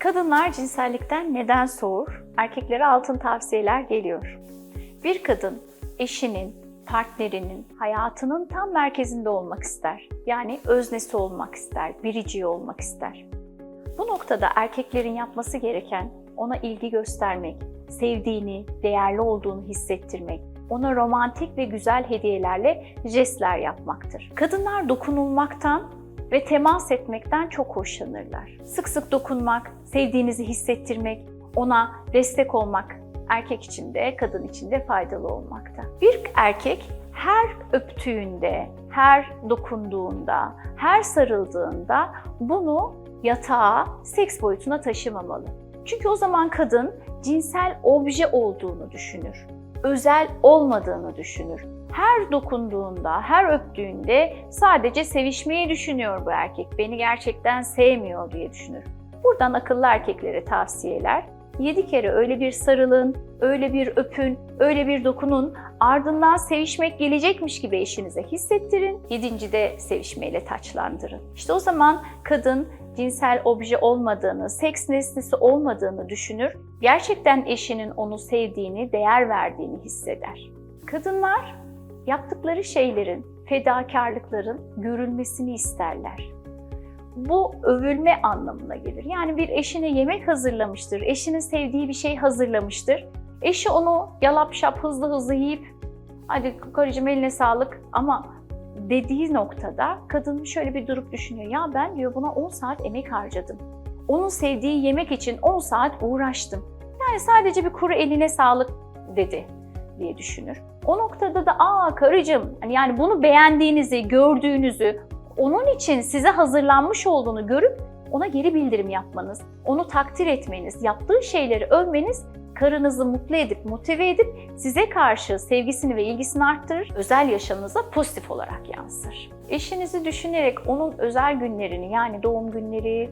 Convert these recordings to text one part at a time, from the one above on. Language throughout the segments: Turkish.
Kadınlar cinsellikten neden soğur? Erkeklere altın tavsiyeler geliyor. Bir kadın eşinin, partnerinin, hayatının tam merkezinde olmak ister. Yani öznesi olmak ister, biriciği olmak ister. Bu noktada erkeklerin yapması gereken ona ilgi göstermek, sevdiğini, değerli olduğunu hissettirmek, ona romantik ve güzel hediyelerle jestler yapmaktır. Kadınlar dokunulmaktan ve temas etmekten çok hoşlanırlar. Sık sık dokunmak, sevdiğinizi hissettirmek, ona destek olmak erkek için de kadın için de faydalı olmakta. Bir erkek her öptüğünde, her dokunduğunda, her sarıldığında bunu yatağa, seks boyutuna taşımamalı. Çünkü o zaman kadın cinsel obje olduğunu düşünür. Özel olmadığını düşünür. Her dokunduğunda, her öptüğünde sadece sevişmeyi düşünüyor bu erkek. Beni gerçekten sevmiyor diye düşünür. Buradan akıllı erkeklere tavsiyeler. 7 kere öyle bir sarılın, öyle bir öpün, öyle bir dokunun. Ardından sevişmek gelecekmiş gibi eşinize hissettirin. Yedinci de sevişmeyle taçlandırın. İşte o zaman kadın cinsel obje olmadığını, seks nesnesi olmadığını düşünür. Gerçekten eşinin onu sevdiğini, değer verdiğini hisseder. Kadınlar yaptıkları şeylerin, fedakarlıkların görülmesini isterler. Bu övülme anlamına gelir. Yani bir eşine yemek hazırlamıştır, eşinin sevdiği bir şey hazırlamıştır. Eşi onu yalap şap hızlı hızlı yiyip hadi karıcığım eline sağlık ama dediği noktada kadın şöyle bir durup düşünüyor. Ya ben diyor buna 10 saat emek harcadım. Onun sevdiği yemek için 10 saat uğraştım. Yani sadece bir kuru eline sağlık dedi diye düşünür. O noktada da aa karıcığım hani yani bunu beğendiğinizi, gördüğünüzü, onun için size hazırlanmış olduğunu görüp ona geri bildirim yapmanız, onu takdir etmeniz, yaptığı şeyleri övmeniz karınızı mutlu edip, motive edip size karşı sevgisini ve ilgisini arttırır, özel yaşamınıza pozitif olarak yansır. Eşinizi düşünerek onun özel günlerini yani doğum günleri,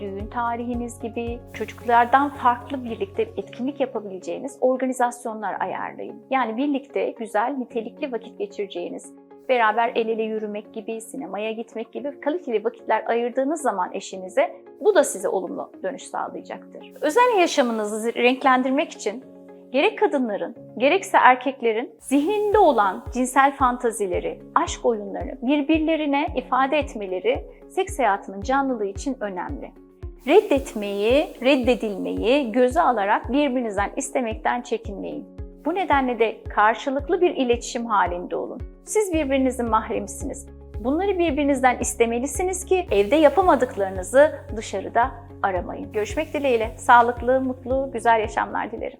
düğün tarihiniz gibi çocuklardan farklı birlikte etkinlik yapabileceğiniz organizasyonlar ayarlayın. Yani birlikte güzel, nitelikli vakit geçireceğiniz, beraber el ele yürümek gibi, sinemaya gitmek gibi kaliteli vakitler ayırdığınız zaman eşinize bu da size olumlu dönüş sağlayacaktır. Özel yaşamınızı renklendirmek için gerek kadınların gerekse erkeklerin zihninde olan cinsel fantazileri, aşk oyunlarını birbirlerine ifade etmeleri seks hayatının canlılığı için önemli. Reddetmeyi, reddedilmeyi göze alarak birbirinizden istemekten çekinmeyin. Bu nedenle de karşılıklı bir iletişim halinde olun. Siz birbirinizin mahremsiniz. Bunları birbirinizden istemelisiniz ki evde yapamadıklarınızı dışarıda aramayın. Görüşmek dileğiyle. Sağlıklı, mutlu, güzel yaşamlar dilerim.